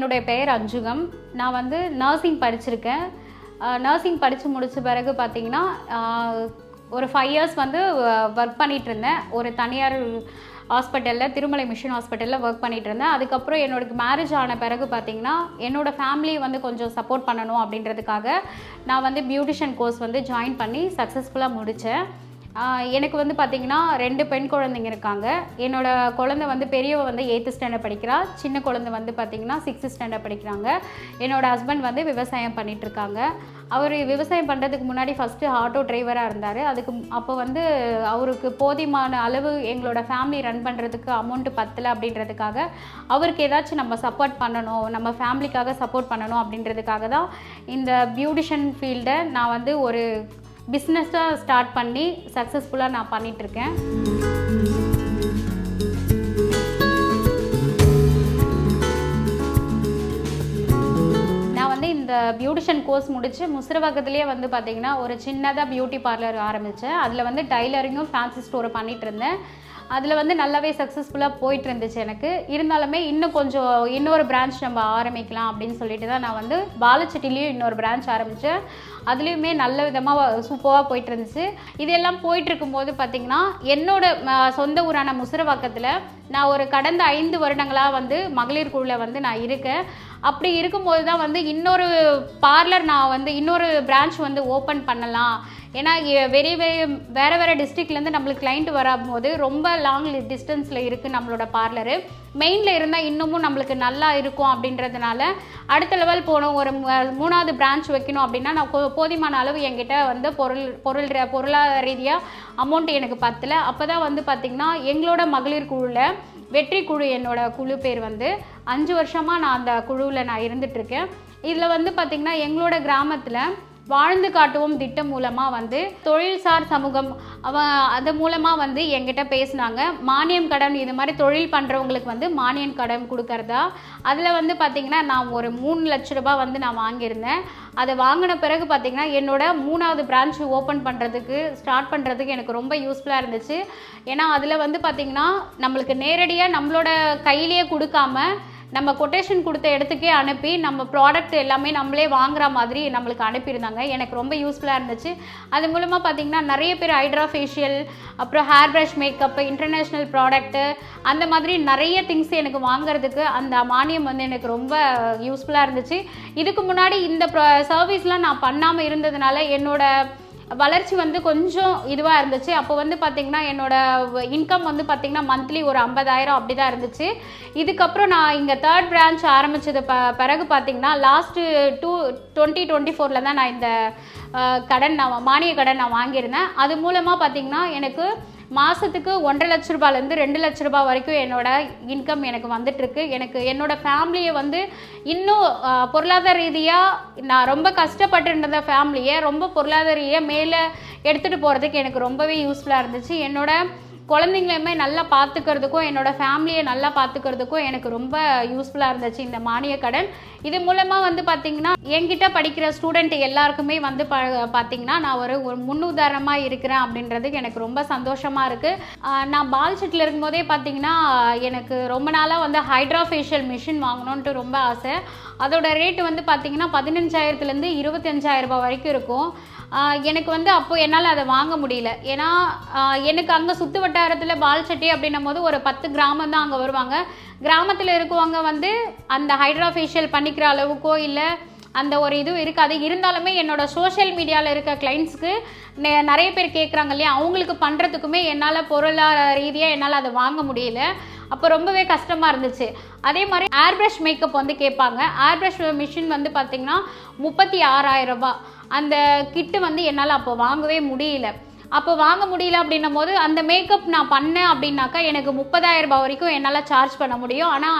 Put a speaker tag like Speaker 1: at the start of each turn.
Speaker 1: என்னுடைய பெயர் அஞ்சுகம். நான் வந்து நர்சிங் படிச்சிருக்கேன். நர்சிங் படித்து முடித்த பிறகு பார்த்தீங்கன்னா ஒரு ஃபைவ் இயர்ஸ் வந்து ஒர்க் பண்ணிட்டு இருந்தேன் ஒரு தனியார் ஹாஸ்பிட்டலில் திருமலை மிஷன் ஹாஸ்பிட்டலில் ஒர்க் பண்ணிகிட்டு இருந்தேன் அதுக்கப்புறம் என்னோட மேரேஜ் ஆன பிறகு பார்த்திங்கன்னா என்னோட ஃபேமிலி வந்து கொஞ்சம் சப்போர்ட் பண்ணணும் அப்படின்றதுக்காக நான் வந்து பியூட்டிஷியன் கோர்ஸ் வந்து ஜாயின் பண்ணி சக்ஸஸ்ஃபுல்லாக முடித்தேன் எனக்கு வந்து பார்த்தீங்கன்னா ரெண்டு பெண் குழந்தைங்க இருக்காங்க. என்னோட குழந்தை வந்து பெரியவ வந்து எயித்து ஸ்டாண்டர்ட் படிக்கிறா. சின்ன குழந்தை வந்து பார்த்தீங்கன்னா சிக்ஸ்த்து ஸ்டாண்டர்ட் படிக்கிறாங்க. என்னோட ஹஸ்பண்ட் வந்து விவசாயம் பண்ணிகிட்ருக்காங்க அவர் விவசாயம் பண்ணுறதுக்கு முன்னாடி ஃபஸ்ட்டு ஆட்டோ டிரைவராக இருந்தார். அதுக்கு அப்போ வந்து அவருக்கு போதியமான அளவு எங்களோட ஃபேமிலி ரன் பண்ணுறதுக்கு அமௌண்ட்டு பத்தலை அப்படின்றதுக்காக அவருக்கு ஏதாச்சும் நம்ம சப்போர்ட் பண்ணணும் நம்ம ஃபேமிலிக்காக சப்போர்ட் பண்ணணும் அப்படின்றதுக்காக தான் இந்த பியூட்டிஷியன் ஃபீல்டை நான் வந்து ஒரு பிஸ்னஸாக ஸ்டார்ட் பண்ணி சக்ஸஸ்ஃபுல்லாக நான் பண்ணிகிட்ருக்கேன் நான் வந்து இந்த பியூட்டிஷியன் கோர்ஸ் முடித்து முசிறவாக்கத்துலேயே வந்து பார்த்திங்கன்னா ஒரு சின்னதாக பியூட்டி பார்லர் ஆரம்பித்தேன் அதில் வந்து டைலரிங்கும் ஃபேன்சி ஸ்டோரை பண்ணிகிட்டு இருந்தேன் அதில் வந்து நல்லாவே சக்ஸஸ்ஃபுல்லாக போயிட்டு இருந்துச்சு எனக்கு. இருந்தாலுமே இன்னும் கொஞ்சம் இன்னொரு பிரான்ச் நம்ம ஆரம்பிக்கலாம் அப்படின்னு சொல்லிட்டு தான் நான் வந்து பாலச்சட்டிலையும் இன்னொரு பிரான்ச் ஆரம்பித்தேன் அதுலேயுமே நல்ல விதமாக சூப்பராக போயிட்டு இருந்துச்சு இதெல்லாம் போயிட்டு இருக்கும்போது பார்த்திங்கன்னா என்னோட சொந்த ஊரான முசிறவாக்கத்தில் நான் ஒரு கடந்த ஐந்து வருடங்களாக வந்து மகளிர் குழுவில் வந்து நான் இருக்கேன். அப்படி இருக்கும்போது தான் வந்து இன்னொரு பார்லர் நான் வந்து இன்னொரு பிரான்ச் வந்து ஓப்பன் பண்ணலாம். ஏன்னா வெரி வெரி வேறு வேறு டிஸ்ட்ரிக்ட்லேருந்து நம்மளுக்கு கிளைண்ட் வரும்போது ரொம்ப லாங் டிஸ்டன்ஸில் இருக்குது நம்மளோட பார்லரு மெயினில் இருந்தால் இன்னமும் நம்மளுக்கு நல்லா இருக்கும் அப்படின்றதுனால அடுத்த லெவல் போகணும் ஒரு மூணாவது பிரான்ச் வைக்கணும் அப்படின்னா நான் போ- போதுமான அளவு என்கிட்ட வந்து பொருள் பொருள் பொருளாதார ரீதியாக அமௌண்ட் எனக்கு பத்தலை. அப்போ தான் வந்து பார்த்திங்கன்னா எங்களோட மகளிர் குழுவில் வெற்றி குழு என்னோட குழு பேர் வந்து அஞ்சு வருஷமாக நான் அந்த குழுவில் நான் இருந்துகிட்ருக்கேன் இதில் வந்து பார்த்திங்கன்னா எங்களோட கிராமத்தில் வாழ்ந்து காட்டுவோம் திட்டம் மூலமாக வந்து தொழில்சார் சமூகம் அவ அது மூலமாக வந்து என்கிட்ட பேசுனாங்க. மானியம் கடன் இது மாதிரி தொழில் பண்ணுறவங்களுக்கு வந்து மானியம் கடன் கொடுக்கறதா? அதில் வந்து பார்த்திங்கன்னா நான் ஒரு மூணு லட்ச ரூபாய் வந்து நான் வாங்கியிருந்தேன். அதை வாங்கின பிறகு பார்த்திங்கன்னா என்னோட மூணாவது பிரான்ச் ஓப்பன் பண்ணுறதுக்கு ஸ்டார்ட் பண்ணுறதுக்கு எனக்கு ரொம்ப யூஸ்ஃபுல்லாக இருந்துச்சு. ஏன்னா அதில் வந்து பார்த்திங்கன்னா நம்மளுக்கு நேரடியாக நம்மளோட கையிலேயே கொடுக்காம நம்ம கொட்டேஷன் கொடுத்த இடத்துக்கே அனுப்பி நம்ம ப்ராடக்ட் எல்லாமே நம்மளே வாங்குற மாதிரி நம்மளுக்கு அனுப்பியிருந்தாங்க. எனக்கு ரொம்ப யூஸ்ஃபுல்லாக இருந்துச்சு. அது மூலமாக பார்த்திங்கன்னா நிறைய பேர் ஹைட்ரா ஃபேஷியல் அப்புறம் hair brush makeup international product அந்த மாதிரி நிறைய திங்ஸ் எனக்கு வாங்குறதுக்கு அந்த மானியம் வந்து எனக்கு ரொம்ப யூஸ்ஃபுல்லாக இருந்துச்சு. இதுக்கு முன்னாடி இந்த சர்வீஸ்லாம் நான் பண்ணாமல் இருந்ததுனால என்னோட வளர்ச்சி வந்து கொஞ்சம் இதுவாக இருந்துச்சு. அப்போ வந்து பார்த்திங்கன்னா என்னோடய இன்கம் வந்து பார்த்திங்கன்னா மந்த்லி ஒரு ஐம்பதாயிரம் அப்படி தான் இருந்துச்சு. இதுக்கப்புறம் நான் இங்கே தேர்ட் பிரான்ச் ஆரம்பித்தது ப பிறகு பார்த்திங்கன்னா லாஸ்ட்டு டூ டுவெண்ட்டி டுவெண்ட்டி ஃபோரில் தான் நான் இந்த கடன் நான் மானிய கடன் நான் வாங்கியிருந்தேன். அது மூலமாக பார்த்திங்கன்னா எனக்கு மாதத்துக்கு ஒன்றரை லட்ச ரூபாயிலேருந்து ரெண்டு லட்ச ரூபாய் வரைக்கும் என்னோட இன்கம் எனக்கு வந்துட்டுருக்கு. எனக்கு என்னோட ஃபேமிலியை வந்து இன்னும் பொருளாதார ரீதியாக நான் ரொம்ப கஷ்டப்பட்டு இருந்த ஃபேமிலியை ரொம்ப பொருளாதார ரீதியாக மேலே எடுத்துகிட்டு போகிறதுக்கு எனக்கு ரொம்பவே யூஸ்ஃபுல்லாக இருந்துச்சு. என்னோட குழந்தைங்களையுமே நல்லா பார்த்துக்கிறதுக்கும் என்னோட ஃபேமிலியை நல்லா பார்த்துக்கிறதுக்கும் எனக்கு ரொம்ப யூஸ்ஃபுல்லாக இருந்துச்சு இந்த மானிய கடன். இது மூலமாக வந்து பார்த்திங்கன்னா என்கிட்ட படிக்கிற ஸ்டூடெண்ட் எல்லாருக்குமே வந்து ப பார்த்திங்கன்னா நான் ஒரு ஒரு முன்னுதாரணமாக இருக்கிறேன் அப்படின்றதுக்கு எனக்கு ரொம்ப சந்தோஷமாக இருக்குது நான் பால்ஷெட்டில் இருக்கும்போதே பார்த்திங்கன்னா எனக்கு ரொம்ப நாளாக வந்து ஹைட்ரா ஃபேஷியல் மிஷின் வாங்கணுன்ட்டு ரொம்ப ஆசை. அதோட ரேட்டு வந்து பார்த்திங்கன்னா பதினஞ்சாயிரத்துலேருந்து இருபத்தஞ்சாயிரம் ரூபாய் வரைக்கும் இருக்கும். எனக்கு வந்து அப்போ என்னால் அதை வாங்க முடியல. ஏன்னா எனக்கு அங்கே சுற்று வட்டாரத்தில் பால்சட்டி அப்படின்னும் போது ஒரு பத்து கிராமம் தான் அங்கே வருவாங்க. கிராமத்தில் இருக்கவங்க வந்து அந்த ஹைட்ரா ஃபேஷியல் பண்ணிக்கிற அளவுக்கோ இல்லை அந்த ஒரு இது இருக்காது. இருந்தாலுமே என்னோட சோஷியல் மீடியாவில் இருக்க கிளைண்ட்ஸ்க்கு நிறைய பேர் கேட்குறாங்க இல்லையா? அவங்களுக்கு பண்ணுறதுக்குமே என்னால் பொருளாதார ரீதியாக என்னால் அதை வாங்க முடியல. அப்போ ரொம்பவே கஷ்டமாக இருந்துச்சு. அதே மாதிரி ஏர் ப்ரஷ் மேக்கப் வந்து கேட்பாங்க ஏர் ப்ரஷ் மிஷின் வந்து பார்த்திங்கன்னா முப்பத்தி ஆறாயிரம் ரூபாய். அந்த கிட்டு வந்து என்னால் அப்போ வாங்கவே முடியல. அப்போ வாங்க முடியல அப்படின்னும் போது அந்த மேக்கப் நான் பண்ணேன் அப்படின்னாக்கா எனக்கு முப்பதாயிரம் ரூபாய் வரைக்கும் என்னால் சார்ஜ் பண்ண முடியும். ஆனால்